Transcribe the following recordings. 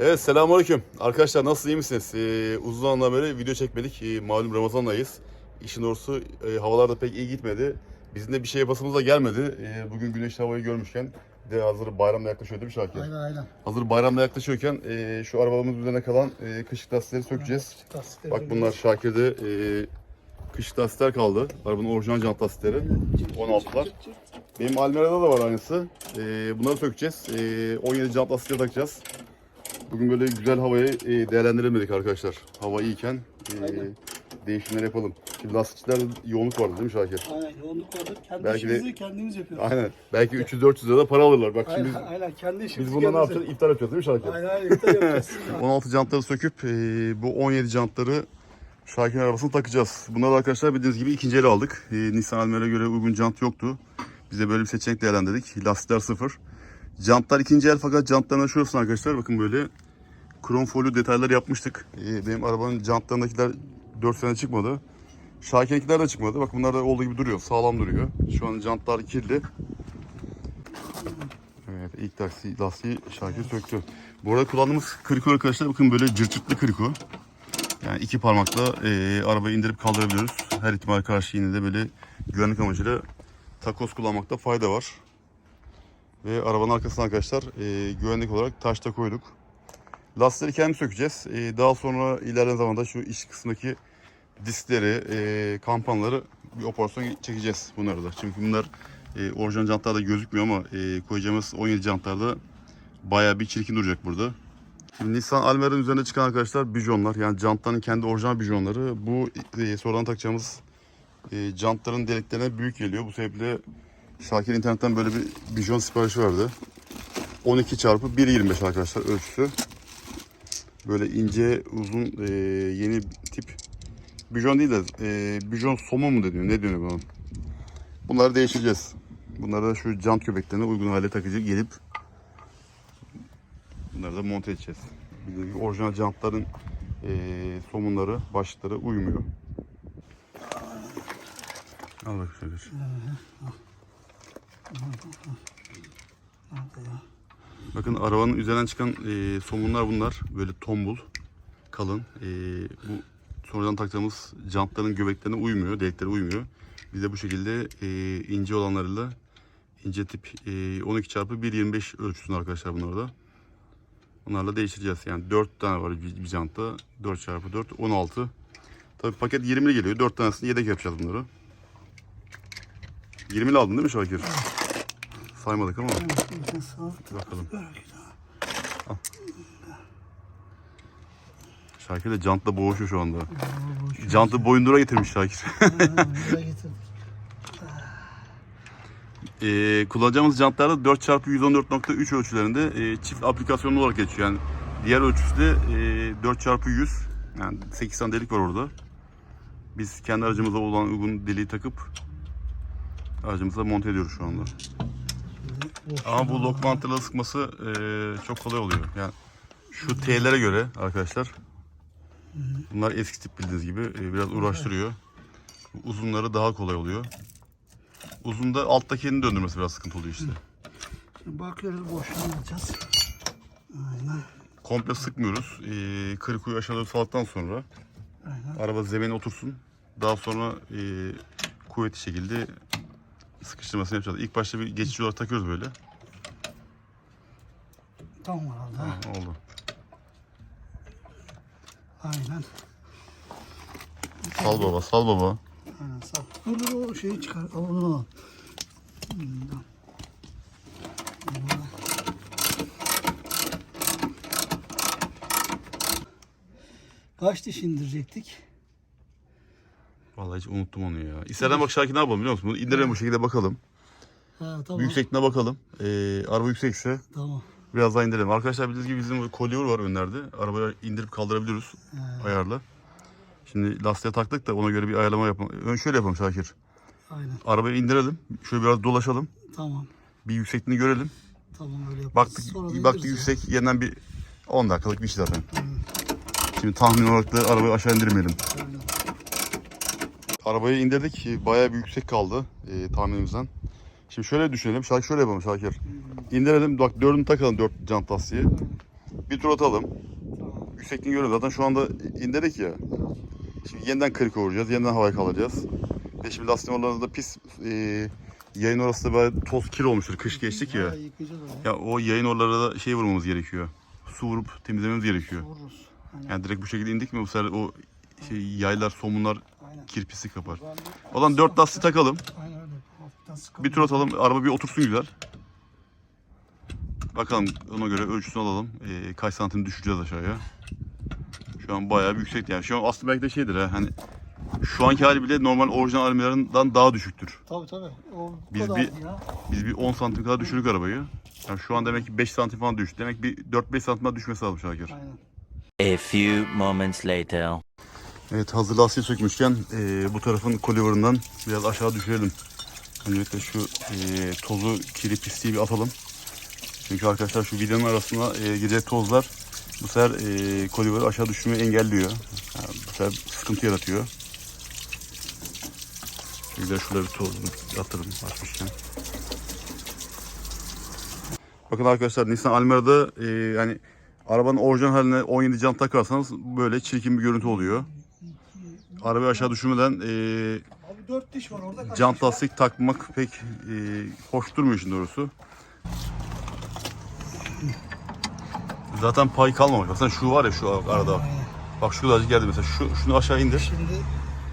Evet selamünaleyküm. Arkadaşlar nasılsınız iyi misiniz? Ee, uzun zamandan beri video çekmedik. Ee, malum Ramazan'dayız. İşin doğrusu e, havalar da pek iyi gitmedi. Bizim de bir şey yapasımız da gelmedi. Ee, bugün güneş havayı görmüşken de hazır bayramla yaklaşıyor değil mi Şakir? Aynen aynen. Hazır bayramla yaklaşıyorken e, şu arabamız üzerine kalan e, kışlık lastikleri sökeceğiz. Lastikleri Bak bunlar Şakir'de e, kışlık lastikler kaldı. Arabanın orijinal jant lastikleri. 16'lar. Benim Almera'da da var aynısı. Ee, bunları sökeceğiz. Ee, 17 jant lastikleri takacağız. Bugün böyle güzel havayı e, değerlendiremedik arkadaşlar. Hava iyiyken e, Aynen. değişimler yapalım. Şimdi lastikçilerde yoğunluk vardı değil mi Şakir? Aynen yoğunluk vardır. Kendi Belki de- işimizi kendimiz yapıyoruz. Aynen. Belki 300-400 lira da para alırlar. Bak şimdi Aynen, aynen kendi işimizi biz bundan ne kendimiz yapacağız? İptal yapacağız değil mi Şakir? Aynen aynen iptal yapacağız. 16 jantları söküp e, bu 17 jantları Şakir'in arabasına takacağız. Bunları arkadaşlar bildiğiniz gibi ikinci el aldık. E, Nissan Almera'ya göre uygun jant yoktu. Biz de böyle bir seçenek değerlendirdik. Lastikler sıfır. Jantlar ikinci el fakat jantlarına şurasına arkadaşlar bakın böyle krom folyo detayları yapmıştık. E, benim arabanın jantlarındakiler 4 sene çıkmadı. Şakir'inkiler de çıkmadı. Bak bunlar da olduğu gibi duruyor. Sağlam duruyor. Şu an jantlar kirli. Evet ilk taksi lastiği Şakir söktü. Bu arada kullandığımız kriko arkadaşlar bakın böyle cırcırtlı kriko. Yani iki parmakla e, arabayı indirip kaldırabiliyoruz. Her ihtimal karşı yine de böyle güvenlik amacıyla takoz kullanmakta fayda var. Ve arabanın arkasına arkadaşlar e, güvenlik olarak taş da koyduk. Lastikleri kendimiz sökeceğiz. E, daha sonra ilerleyen zamanda şu iç kısmındaki diskleri, e, kampanları bir operasyon çekeceğiz bunları da. Çünkü bunlar e, orijinal jantlarda gözükmüyor ama e, koyacağımız 17 jantlarda bayağı bir çirkin duracak burada. Şimdi Nissan Almera'nın üzerine çıkan arkadaşlar bijonlar yani jantların kendi orijinal bijonları. Bu e, sonradan takacağımız e, jantların deliklerine büyük geliyor. Bu sebeple Şakir internetten böyle bir bijon siparişi verdi. 12 çarpı 1.25 arkadaşlar ölçüsü. Böyle ince uzun e, yeni tip bijon değil de e, bijon somu mu deniyor ne deniyor buna? Bunları değiştireceğiz. Bunları da şu jant köpeklerine uygun hale takıcı gelip bunları da monte edeceğiz. Bildiğiniz gibi orijinal jantların eee somunları, başlıkları uymuyor. Al bak şöyle. Bakın arabanın üzerinden çıkan eee, somunlar bunlar. Böyle tombul, kalın. Eee, bu sonradan taktığımız jantların göbeklerine uymuyor, delikleri uymuyor. Biz de bu şekilde eee, ince olanlarıyla ince tip eee, 12 çarpı 1.25 ölçüsünde arkadaşlar bunlar da. Onlarla değiştireceğiz. Yani 4 tane var bir jantta. 4 çarpı 4 16. Tabii paket 20'li geliyor. 4 tanesini yedek yapacağız bunları. 20'li aldın değil mi Şakir? Saymadık ama. Bir bakalım. Şakir de jantla boğuşuyor şu anda. Jantı boyundura getirmiş Şakir. Ee, kullanacağımız jantlarda 4x114.3 ölçülerinde e, çift aplikasyonlu olarak geçiyor. Yani diğer ölçüsü de e, 4x100 yani 8 tane delik var orada. Biz kendi aracımıza olan uygun deliği takıp aracımıza monte ediyoruz şu anda. Ama bu lokmantalı sıkması e, çok kolay oluyor. Yani şu T'lere göre arkadaşlar bunlar eski tip bildiğiniz gibi e, biraz uğraştırıyor. Uzunları daha kolay oluyor. Uzunda alttakini döndürmesi biraz sıkıntı oluyor işte. Şimdi bakıyoruz boşluğunu alacağız. Aynen. Komple sıkmıyoruz. Ee, kırkuyu aşağı doğru saldıktan sonra Aynen. araba zemine otursun. Daha sonra e, kuvvetli şekilde sıkıştırmasını yapacağız. İlk başta bir geçici olarak takıyoruz böyle. Tamam herhalde. ha. Ha, oldu. Aynen. Sal baba, sal baba. Aynen sağ ol. Dur dur o şeyi çıkar. Al onu al. Tamam. Kaç diş indirecektik? Vallahi hiç unuttum onu ya. İsterden bak Şakir ne yapalım biliyor musun? Bunu indirelim bu şekilde bakalım. Ha tamam. Yüksekliğine bakalım. Ee, araba yüksekse Tamam. biraz daha indirelim. Arkadaşlar bildiğiniz gibi bizim kolyeur var önlerde. Arabayı indirip kaldırabiliyoruz Ha, ayarla. Şimdi lastiğe taktık da ona göre bir ayarlama yapalım. Ön şöyle yapalım Şakir. aynen. Arabayı indirelim. Şöyle biraz dolaşalım. Tamam. Bir yüksekliğini görelim. Tamam öyle yaparız. Baktık, Sonra da baktık indiririz ya. yüksek yeniden bir 10 dakikalık bir şey zaten. Şimdi tahmin olarak da arabayı aşağı indirmeyelim. Aynen. Arabayı indirdik. Bayağı bir yüksek kaldı e, tahminimizden. Şimdi şöyle düşünelim. Şakir şöyle yapalım Şakir. İndirelim. Bak dördünü takalım dört jant lastiği. Bir tur atalım. Yüksekliğini görüyoruz. Zaten şu anda indirdik ya. Şimdi yeniden kırık vuracağız. Yeniden havaya kalacağız. Ve şimdi lastiğin oralarında da pis e, yayın orası da böyle toz kir olmuştur. Kış geçtik ya. Ya o yayın oralara da şey vurmamız gerekiyor. Su vurup temizlememiz gerekiyor. Yani direkt bu şekilde indik mi bu sefer o şey yaylar, somunlar Aynen. kirpisi kapar. Ben de- O zaman dört lastiği takalım. Aynen öyle. Hafiften sıkalım. Bir tur atalım. Araba bir otursun güzel. Bakalım ona göre ölçüsünü alalım. Ee, kaç santim düşeceğiz aşağıya. Şu an bayağı bir yüksek yani. Şu an aslında belki de şeydir ha hani şu anki hali bile normal orijinal armalarından daha düşüktür. Tabii tabii. O Biz bir- ya. Biz bir 10 santim kadar düşürdük arabayı. Yani şu an demek ki 5 santim falan düştü. Demek bir 4-5 santim daha düşmesi lazım Şakir. Aynen. A few moments later. Evet hazır lastiği sökmüşken eee, bu tarafın kolivarından biraz aşağı düşürelim. Öncelikle şu eee, tozu, kiri, pisliği bir atalım. Çünkü arkadaşlar şu vidanın arasına eee girecek tozlar bu sefer eee kolivarı aşağı düşürmeyi engelliyor. Yani bu sefer sıkıntı yaratıyor. Bir şurada bir tozunu atırım açmışken. Bakın arkadaşlar Nissan Almera'da eee, yani arabanın orijinal haline 17 jant takarsanız böyle çirkin bir görüntü oluyor. Arabayı aşağı düşürmeden eee Abi dört diş var orada. Kaç jant diş var? lastik takmak pek eee hoş durmuyor işin doğrusu. Zaten pay kalmamış. Baksana şu var ya şu arada. Bak şu kadarcık geldi mesela. Şu, şunu aşağı indir. Şimdi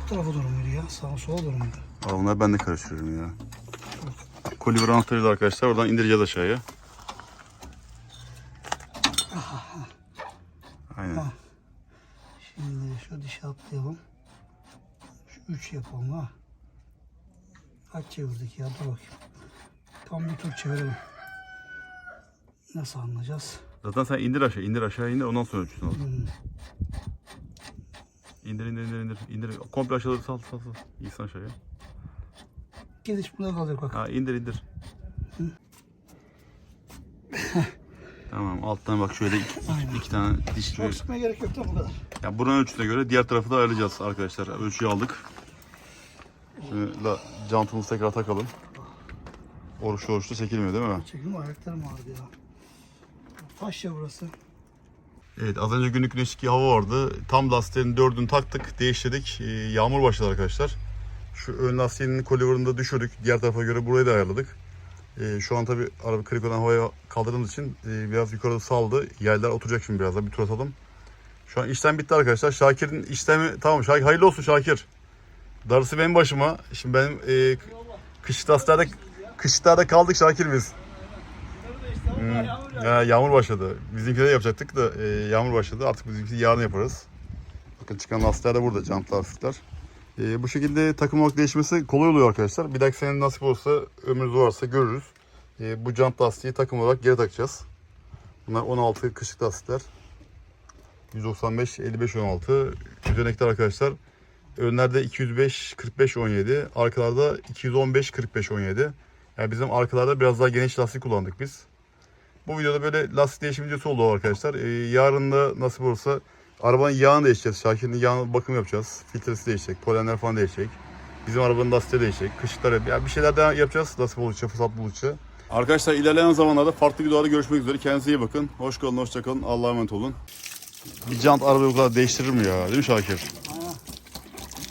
bu tarafa doğru muydu ya? Sağa sola doğru muydu? Aa, bunları ben de karıştırıyorum ya. Koliver anahtarıyla arkadaşlar oradan indireceğiz aşağıya. Aynen. Şimdi şu dişi atlayalım. Şu üç yapalım ha. Kaç çevirdik ya? Dur bakayım. Tam bir tur çevirelim. Nasıl anlayacağız? Zaten sen indir aşağı, indir aşağı indir ondan sonra ölçüsünü al. Hmm. İndir indir indir indir. indir. Komple aşağıları sal sal sal. İyisin aşağıya. İki diş burada kalacak bak. Ha indir indir. tamam alttan bak şöyle iki, iki, iki tane diş Çok sıkmaya gerek yok da bu kadar. Ya buranın ölçüsüne göre diğer tarafı da ayarlayacağız arkadaşlar. Ölçüyü aldık. Şimdi la, jantımızı tekrar takalım. Oruçlu oruçlu çekilmiyor değil mi? Çekim ayaklarım ağrıdı ya. Taş ya burası. Evet az önce günlük güneşlik hava vardı. Tam lastiğin dördünü taktık, değiştirdik. Ee, yağmur başladı arkadaşlar. Şu ön lastiğinin kolivarını da düşürdük. Diğer tarafa göre burayı da ayarladık. Ee, şu an tabi araba kırık olan havaya kaldırdığımız için e, biraz yukarıda saldı. Yaylar oturacak şimdi birazdan bir tur atalım. Şu an işlem bitti arkadaşlar. Şakir'in işlemi tamam. Şakir, hayırlı olsun Şakir. Darısı benim başıma. Şimdi benim e, kışlaslerde kışlarda kaldık Şakir biz. Hmm. Ya, yağmur başladı. Bizimki de yapacaktık da e, yağmur başladı. Artık bizimki yarın yaparız. Bakın çıkan lastikler de burada. Jant lastikler. E, bu şekilde takım olarak değişmesi kolay oluyor arkadaşlar. Bir dahaki sene nasip olursa ömrümüz varsa görürüz. E, bu jant lastiği takım olarak geri takacağız. Bunlar 16 kışlık lastikler. 195 55 16. Üzerindekiler arkadaşlar önlerde 205 45 17, arkalarda 215 45 17. Yani bizim arkalarda biraz daha geniş lastik kullandık biz. Bu videoda böyle lastik değişim videosu oldu arkadaşlar. Ee, yarın da nasip olursa arabanın yağını değişeceğiz. Şakir'in yağını bakım yapacağız. Filtresi değişecek, polenler falan değişecek. Bizim arabanın lastiği değişecek. Kışlıklar yap- yani bir şeyler daha yapacağız nasip olursa, fırsat buldukça. Arkadaşlar ilerleyen zamanlarda farklı videolarda görüşmek üzere. Kendinize iyi bakın. Hoş kalın, hoşça kalın. Allah'a emanet olun. Bir jant arabayı bu kadar değiştirir mi ya? Değil mi Şakir?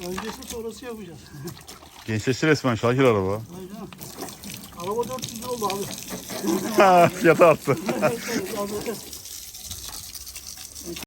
Öncesi sonrası yapacağız. Gençleşti resmen Şakir araba. Aynen. Araba 400 lira oldu abi. Fiyatı arttı.